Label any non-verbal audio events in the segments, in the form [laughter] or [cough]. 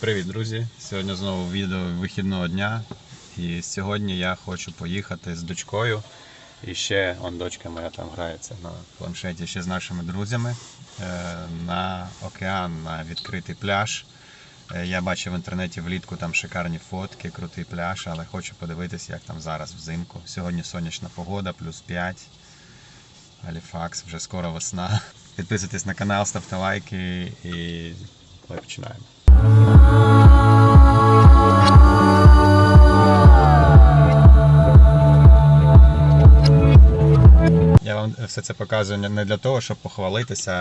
Привіт, друзі! Сьогодні знову відео вихідного дня. І сьогодні я хочу поїхати з дочкою. І ще он дочка моя там грається на планшеті ще з нашими друзями е, на океан, на відкритий пляж. Е, Я бачив в інтернеті влітку там шикарні фотки, крутий пляж, але хочу подивитися, як там зараз взимку. Сьогодні сонячна погода, плюс 5. Галіфакс, вже скоро весна. Підписуйтесь на канал, ставте лайки і ми починаємо. Я вам все це показую не- для того, щоб похвалитися,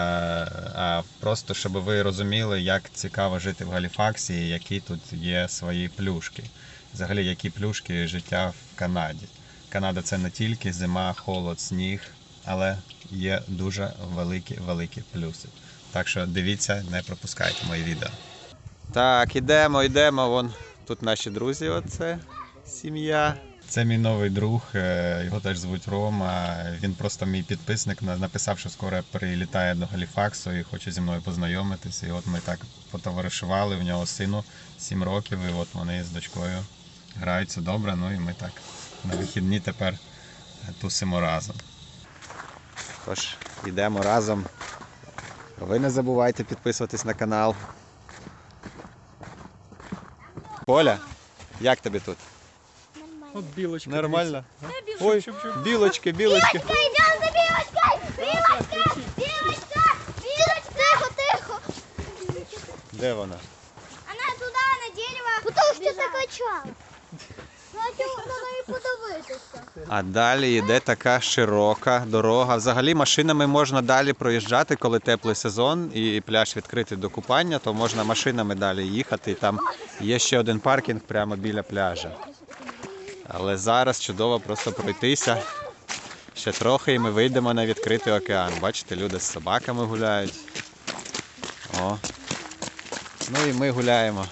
а просто щоб ви розуміли, як цікаво жити в Галіфаксі, і які тут є свої плюшки. Взагалі, які плюшки життя в Канаді. Канада це не тільки зима, холод, сніг, але є дуже великі великі плюси. Так що дивіться, не пропускайте мої відео. Так, ідемо, йдемо. Вон тут наші друзі, оце сім'я. Це мій новий друг, е, його теж звуть Рома. Він просто мій підписник. Написав, що скоро прилітає до Галіфаксу і хоче зі мною познайомитися. І от ми так потоваришували. В нього сину 7 років, і от вони з дочкою граються добре. Ну і ми так на вихідні тепер тусимо разом. Тож, йдемо разом. Ви не забувайте підписуватись на канал. Поля, як тобі тут? От білочка. Нормально? дивіться. Ой, Чуп-чуп. білочки, білочки. Идем за Билочкой! Билочка! Билочка! Билочка! Тихо, тихо! Де вона? Она туда, на дерево. Потому что ты качал. Надо і подивитися. А далі йде така широка дорога. Взагалі машинами можна далі проїжджати, коли теплий сезон і пляж відкритий до купання, то можна машинами далі їхати. І там є ще один паркінг прямо біля пляжа. Але зараз чудово просто пройтися. Ще трохи і ми вийдемо на відкритий океан. Бачите, люди з собаками гуляють. О. Ну і ми гуляємо.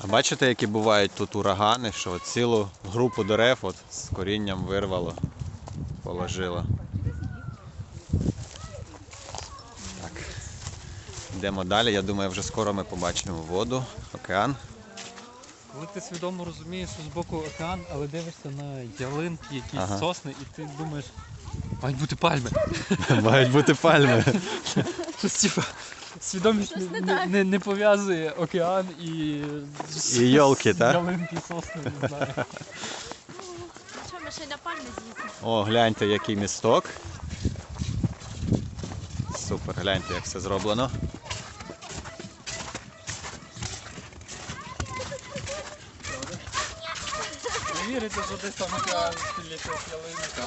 А бачите, які бувають тут урагани, що цілу групу дерев от з корінням вирвало, положило. Так. Йдемо далі. Я думаю, вже скоро ми побачимо воду, океан. Коли ти свідомо розумієш, що з боку океан, але дивишся на ялинки, якісь Ага. сосни, і ти думаєш, мають бути пальми. [laughs] Мають бути пальми. [laughs] Щось типа свідомість не, не, не, не пов'язує океан і. І йолки, так? Ялинки, сосни, не знаю. Що ми ще й на пальми з'їздимо? О, гляньте, який місток. Супер, гляньте, як все зроблено. Не вірите, що десь там ялинка,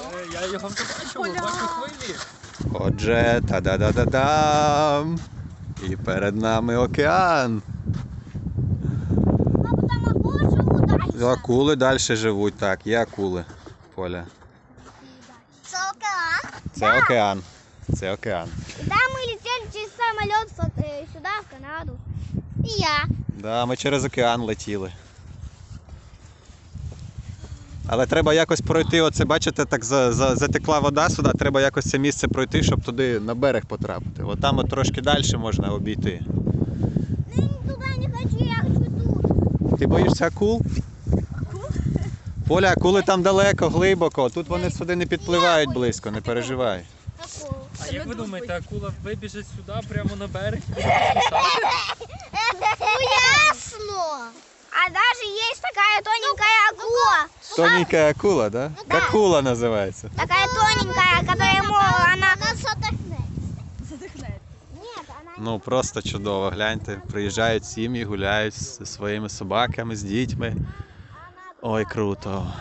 але я його вже бачив, бачу хвилі. Отже, та-да-да-да-дам. І перед нами океан. А там акула живуть далі. Акули далі живуть, так, є акули. Поля. Це океан. Це океан. Це океан. Да, мы летели через самолет вот, э, в Канаду. И я. Да, ми через океан летіли. Але треба якось пройти. Оце, бачите, так за, за, затекла вода сюди, треба якось це місце пройти, щоб туди на берег потрапити. От там от трошки далі можна обійти. Ну, туда не хочу, я хочу тут. Ти боїшся акул? Акул? Поля, акули там далеко, глибоко. Тут вони сюди не підпливають близько, не переживай. А як ви думаєте, акула вибіжить сюди, прямо на берег? [laughs] Ясно. А даже есть такая тоненькая акула. Тоненька акула, да? да. Акула називається. Такая тоненькая, которая, мол, она Ну просто чудово, гляньте. Приїжджають сім'ї, гуляють зі своїми собаками, з дітьми. Ой, круто.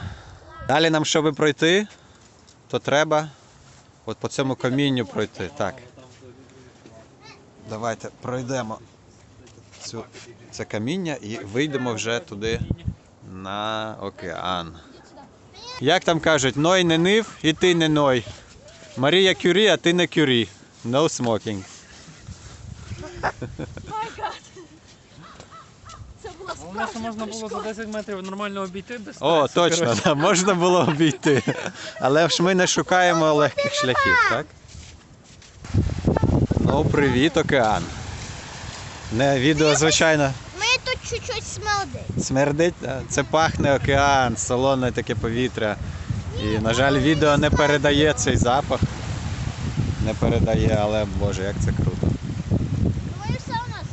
Далі нам, щоб пройти, то треба от по цьому камінню пройти. Так. Давайте пройдемо цю, це каміння і вийдемо вже туди на океан. Як там кажуть, ной не нив і ти не ной. Марія Кюрі, а ти не кюрі. No smoking. Головне, що можна було за 10 метрів нормально обійти без О, стресу, точно, коротше. да, можна було обійти. Але ж ми не шукаємо легких шляхів, так? Ну, привіт, океан. Не відео, звичайно, Ми тут чуть-чуть смердить. смердить. Це пахне океан, солоне таке повітря. І, на жаль, відео не передає цей запах. Не передає, але боже, як це круто. Думаю, все у нас.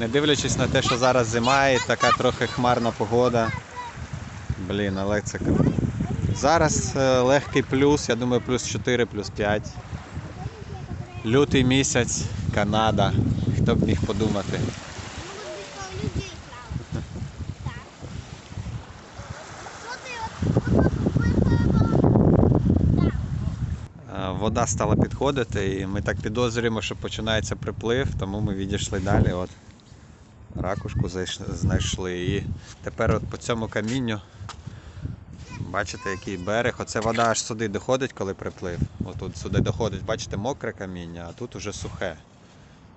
Не дивлячись на те, що зараз зима і така трохи хмарна погода. Блін, але це круто. Зараз е, легкий плюс, я думаю, плюс 4, плюс 5. Лютий місяць, Канада. Хто б міг подумати. Е, Вода стала підходити, і ми так підозрюємо, що починається приплив, тому ми відійшли далі. От ракушку знайшли. І тепер от по цьому камінню, бачите, який берег. Оце вода аж сюди доходить, коли приплив. Отут сюди доходить, бачите, мокре каміння, а тут уже сухе.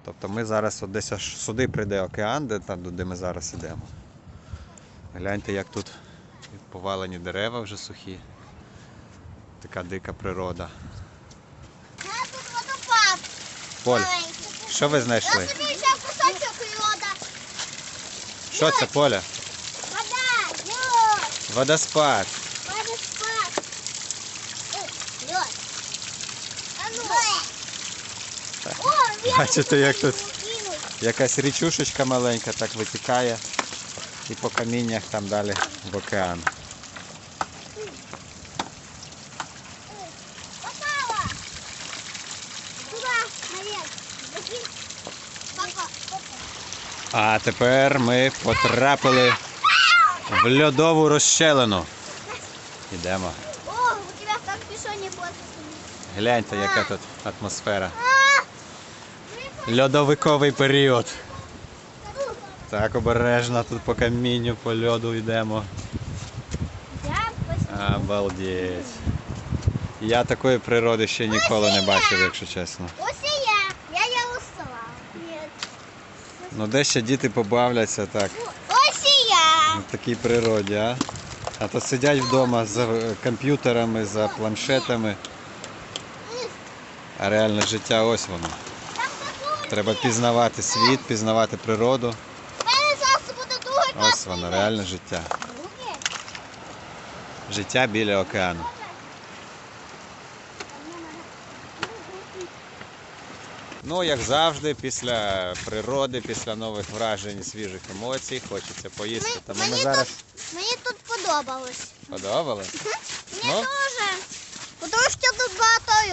Тобто ми зараз от десь аж сюди прийде океан, де, там, де ми зараз ідемо. Гляньте, як тут повалені дерева вже сухі. Така дика природа. Тут водопад. Поль, що ви знайшли? Я собі взяв кусочок льода. Що це поля? Вода, льод, Водоспад. водоспад. Льод. А ну. [laughs] Бачите, як тут якась річушечка маленька так витікає і по каміннях там далі в океан. А тепер ми потрапили в льодову розщелину. Ідемо. О, у тебя как пешоне плохо. Гляньте, яка тут атмосфера. Льодовиковий період. Так, обережно тут по камінню, по льоду йдемо. Обалдеть. Я такої природи ще ніколи не бачив, якщо чесно. Ось і я. Я я устала. Ну де ще діти побавляться так, Ось і я. на такій природі, а? А то сидять вдома за комп'ютерами, за планшетами. А реальне життя ось воно. Треба пізнавати світ, пізнавати природу. Ось воно, реальне життя. Життя біля океану. Ну, як завжди, після природи, після нових вражень, свіжих емоцій, хочеться поїсти. Ми- Тому ми мені зараз Мені тут подобалось. подобали. Мені Ну? дуже. Тому що тут багато.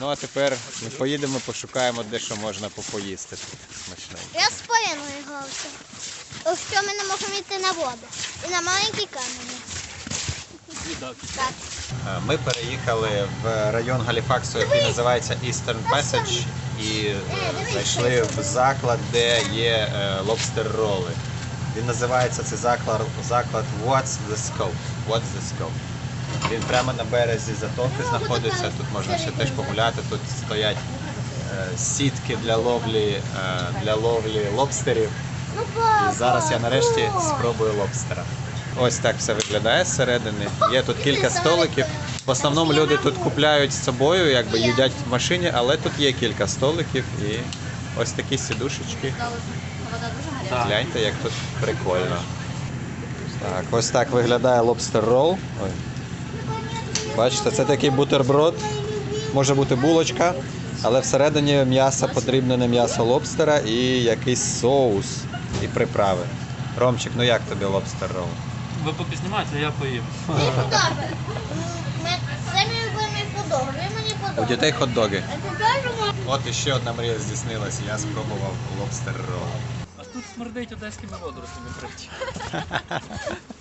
Ну а тепер ми поїдемо, пошукаємо, де що можна попоїсти тут смачненько. Я з Поліною грався. Ось що ми не можемо йти на воду. І на маленький камені. Так. Е, Ми переїхали в район Галіфаксу, який називається Eastern Passage, і е, зайшли в заклад, де є е, лобстер роли. Він називається цей заклад, заклад What's the Scope. What's the Scope. Він прямо на березі затоки знаходиться. Тут можна ще теж погуляти. Тут стоять е, сітки для ловлі, е, для ловлі лобстерів. Ну, І зараз я нарешті спробую лобстера. Ось так все виглядає зсередини. Є тут кілька столиків. В основному люди тут купляють з собою, якби їдять в машині, але тут є кілька столиків і ось такі сідушечки. Гляньте, як тут прикольно. Так, ось так виглядає лобстер рол. Бачите, це такий бутерброд. Може бути булочка, але всередині м'ясо, подрібнене м'ясо лобстера і якийсь соус і приправи. Ромчик, ну як тобі лобстер рол? Ви попізнімайте, а я поїм. Мені подобається. Це мій любимий. Він мені У подобається. дітей хот-доги. От іще одна мрія здійснилася. Я спробував лобстер рол. А тут смердить одеськими водорослями третій. [laughs]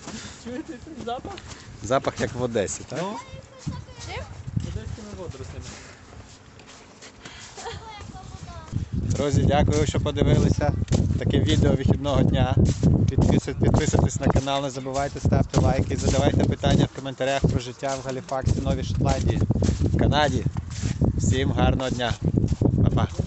Чуєте цей запах? Запах як в Одесі, так? Ну. Одеськими водорослями. Друзі, дякую, що подивилися. Таке відео вихідного дня. Підписуйтесь, підписуйтесь на канал, не забувайте ставте лайки, задавайте питання в коментарях про життя в Галіфаксі, Новій Шотландії, в Канаді. Всім гарного дня. Па-па.